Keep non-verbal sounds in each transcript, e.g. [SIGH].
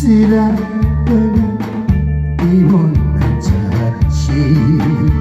지나가는 이 못난 자식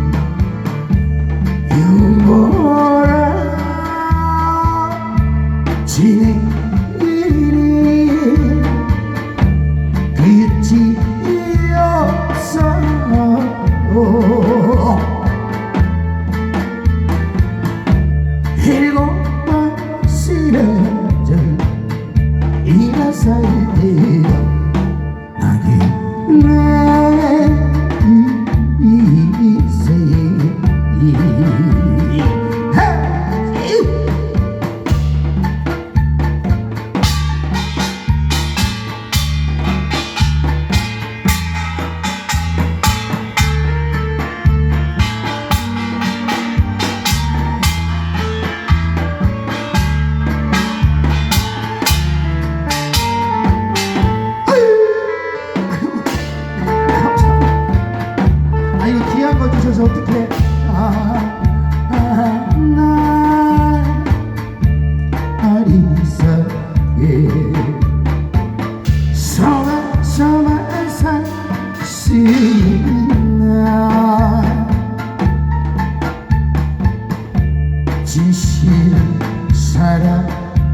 진실한 사랑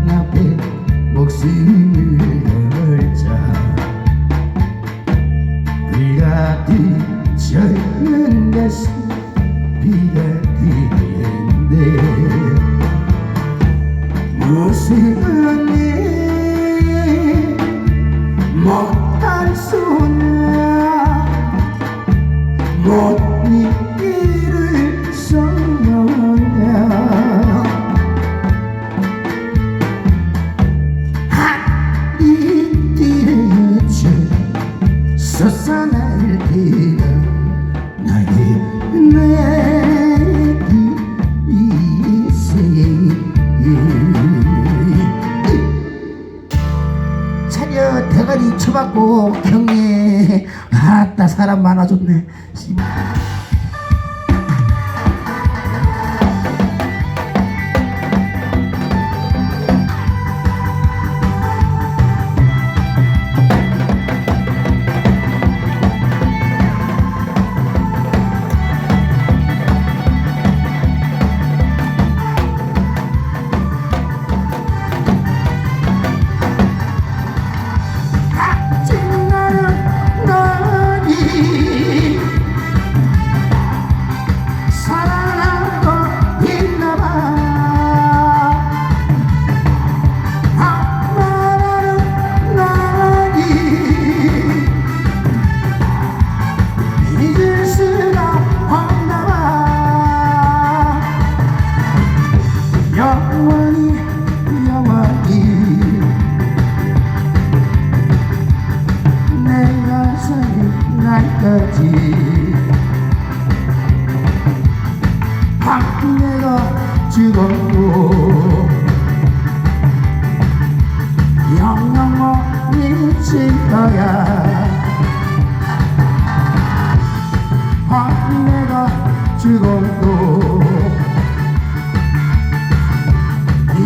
앞에 목숨을 걸자 불같은 젊은 가슴 비가 그리는데 무슨 받고 경례 아따 사람 많아졌네 잊을 거야 밥 내가 죽어도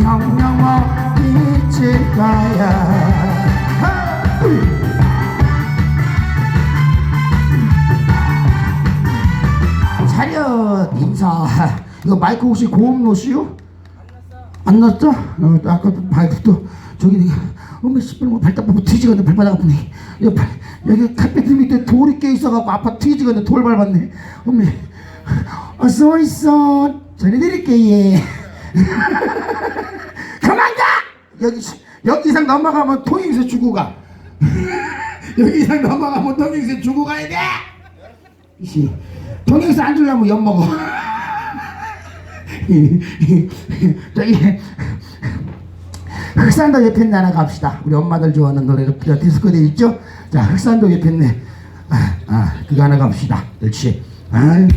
영영 못 잊을 거야 인사 이거 마이크 혹시 고음 노시요? 안 났어? 어, 아까 마이크 또 저기 어머 씨발 뭐 발바닥 뒤지겠네. 발바닥 아프네. 여기, 발, 여기 카페트 밑에 돌이 깨 있어갖고 아파 뒤지겠네. 돌 밟았네. 어머 어서 있어. 전해드릴게 예 [LAUGHS] 그만 가! 여기 여기 이상 넘어가면 통행세 주고 가. [LAUGHS] 여기 이상 넘어가면 통행세 주고 가야 돼! 이씨 통행세 안 주려면 엿 먹어. [LAUGHS] 저기 흑산도 예편네 하나 갑시다. 우리 엄마들 좋아하는 노래로 디스코대 있죠? 자 흑산도 예편네 아, 아 그거 하나 갑시다. 그렇지. 아.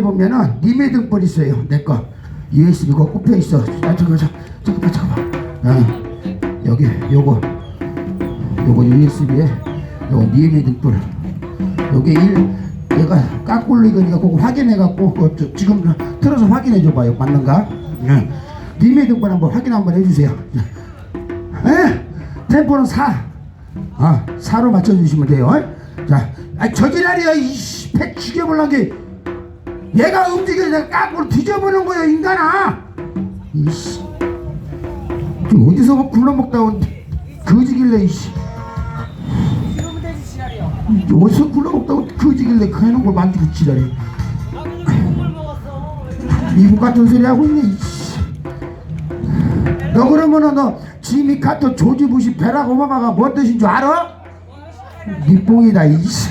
USB에 보면은 님의 등불 있어요. 내 거. USB가 꼽혀 있어. 아, 잠깐만 잠깐만 잠깐만. 아, 여기 요거. 요거 USB에 요거 님의 등불. 요게 일 얘가 까꿀리거니까 그거 확인해 갖고 그, 저, 지금 틀어서 확인해 줘봐요. 맞는가? 네. 님의 등불 한번 확인 한번 해주세요. 에? 템포는 4. 아, 4로 맞춰주시면 돼요. 자, 아, 저지랄이야, 이씨, 팩 죽여볼란 게. 얘가 움직여, 내가 깎고 뒤져보는 거야, 인간아! 이씨. 좀 어디서 뭐 굴러먹다 온 거지길래, 이씨. 어디서 굴러먹다 온 거지길래 그 해놓은 걸 만지고 지랄해. 미국 같은 소리 하고 있네, 이씨. 너 그러면은 너 지미 카토 조지 부시 베락 오바마가 뭔 뜻인 줄 알아? 니 뽕이다 이씨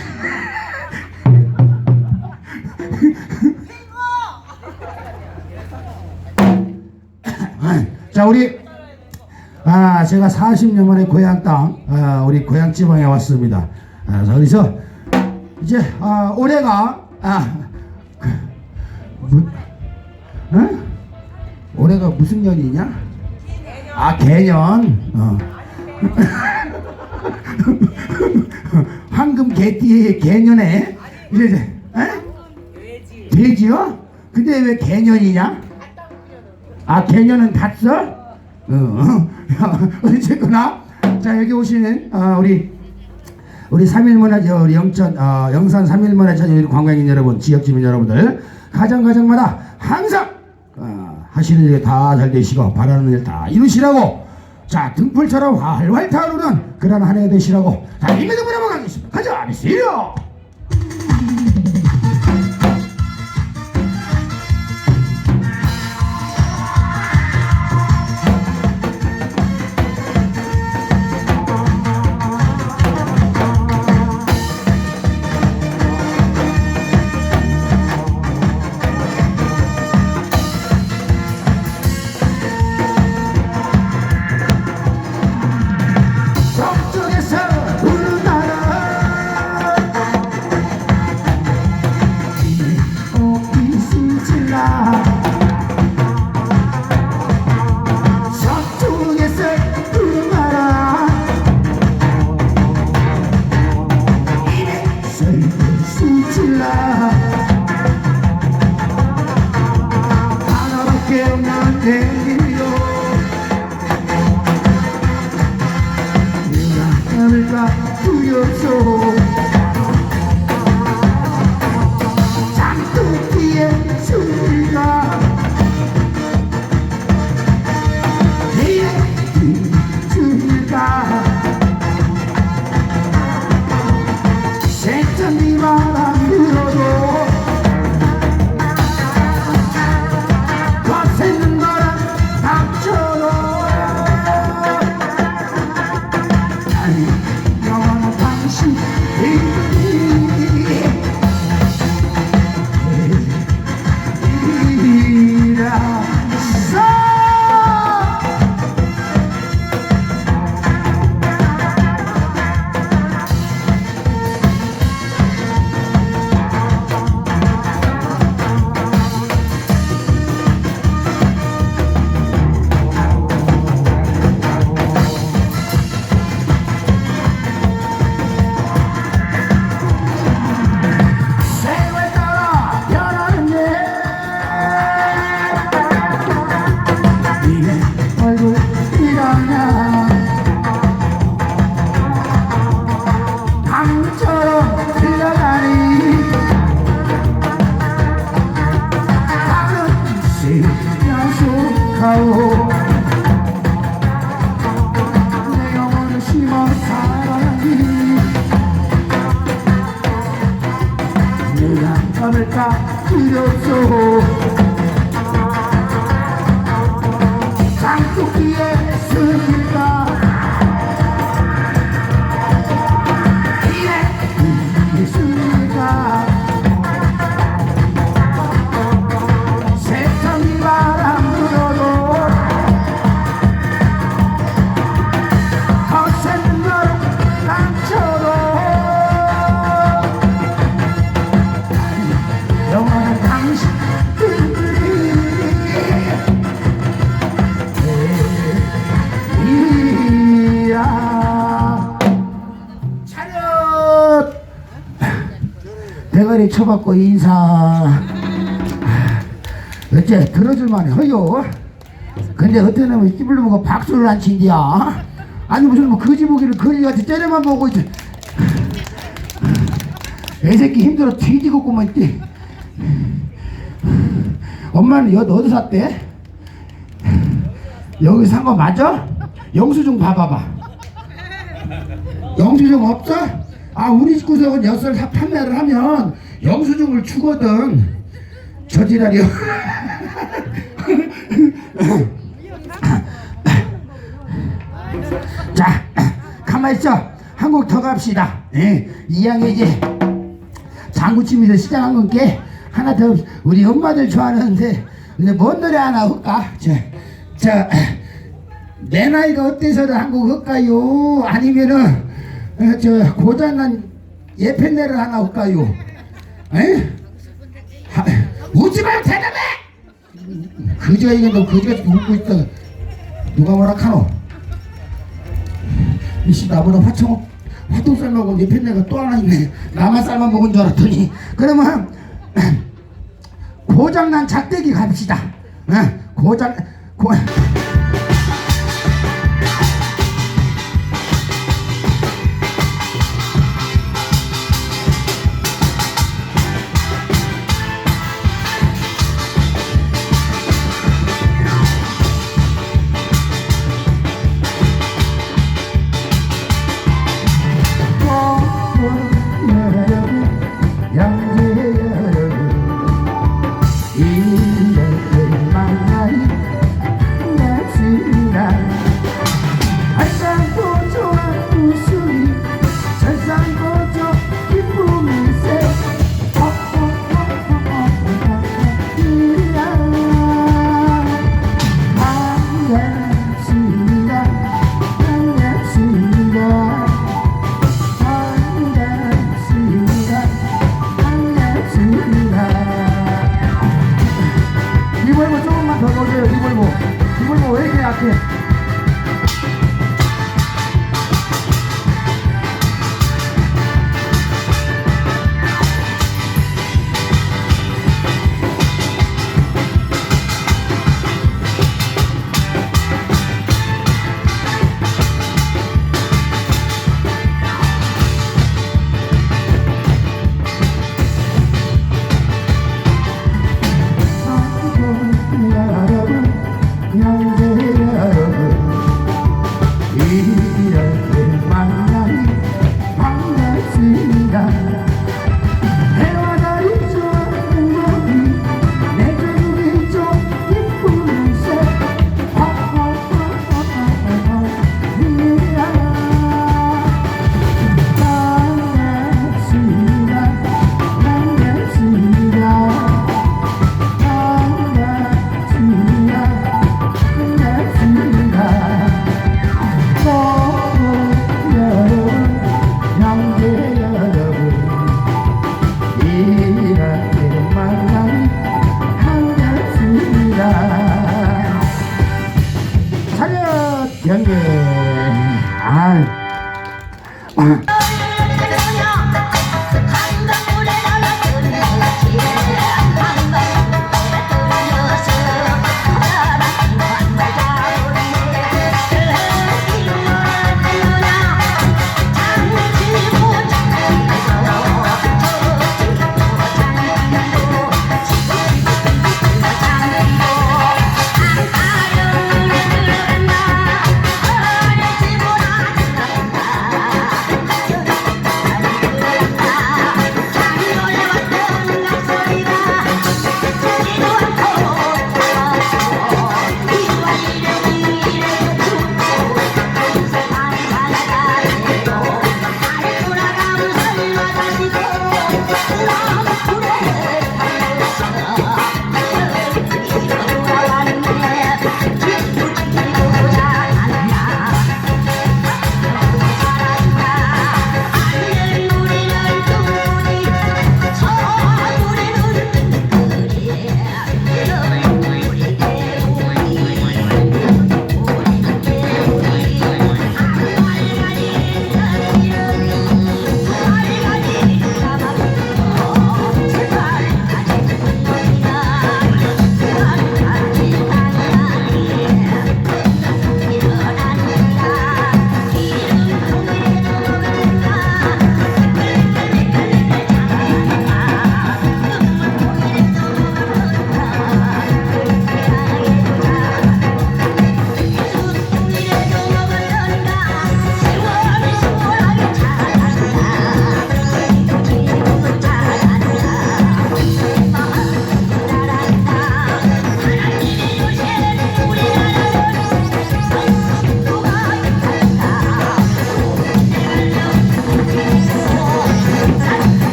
자 우리 아 제가 40년 만에 고향 땅 아, 우리 고향 지방에 왔습니다 아, 그래서 이제 아, 올해가 아 그, 무, 어? 올해가 무슨 년이냐? 아 개년 어. [LAUGHS] 황금 개띠의 개년에 이제 에? 돼지요? 근데 왜 개년이냐? 아 개년은 갔어? 어, 어. [LAUGHS] 어쨌거나 자 여기 오시는 어, 우리 우리 3일 문화 저 우리 영천 어, 영산 3일 문화 찾은 우리 관광인 여러분 지역 주민 여러분들 가정 가정마다 항상 어, 하시는 일 다 잘 되시고 바라는 일 다 이루시라고 자 등불처럼 활활 타오르는 그런 한 해 되시라고 자 임의도 물어보겠습니다 가자 미세요 대가리 쳐받고 인사. 어째 들어줄만해? 허요? 근데 놈이 입을 보고 박수를 안 친디야? 아니 무슨 뭐 거지보기를 거지같이 때려만 보고 이제 애새끼 힘들어 뒤지고구만 있지 엄마는 여 어디 샀대? 여기 산 거 맞아? 영수증 봐봐봐. 영수증 없어? 아 우리 집구석은 엿을 사 판매를 하면 영수증을 주거든 저지랄이요 자 가만 있어 한 곡 더 갑시다 예, 이왕에 이제 장구치미를 시작한 건게 하나 더 우리 엄마들 좋아하는데 이제 뭔 노래 하나 할까? 자, 내 나이가 어때서도 한곡 할까요? 아니면은 어, 저 고장난 예편내를 하나 할까요? 에? 하, 웃지 말고 대답해! 그지가 이게 너 그지같이 웃고 있다 누가 카노? 이씨 나보다 화청 화통살 먹은 예편내가 또 하나 있네 나만 쌀만 먹은 줄 알았더니 그러면 고장난 작대기 갑시다 어? 고장 고...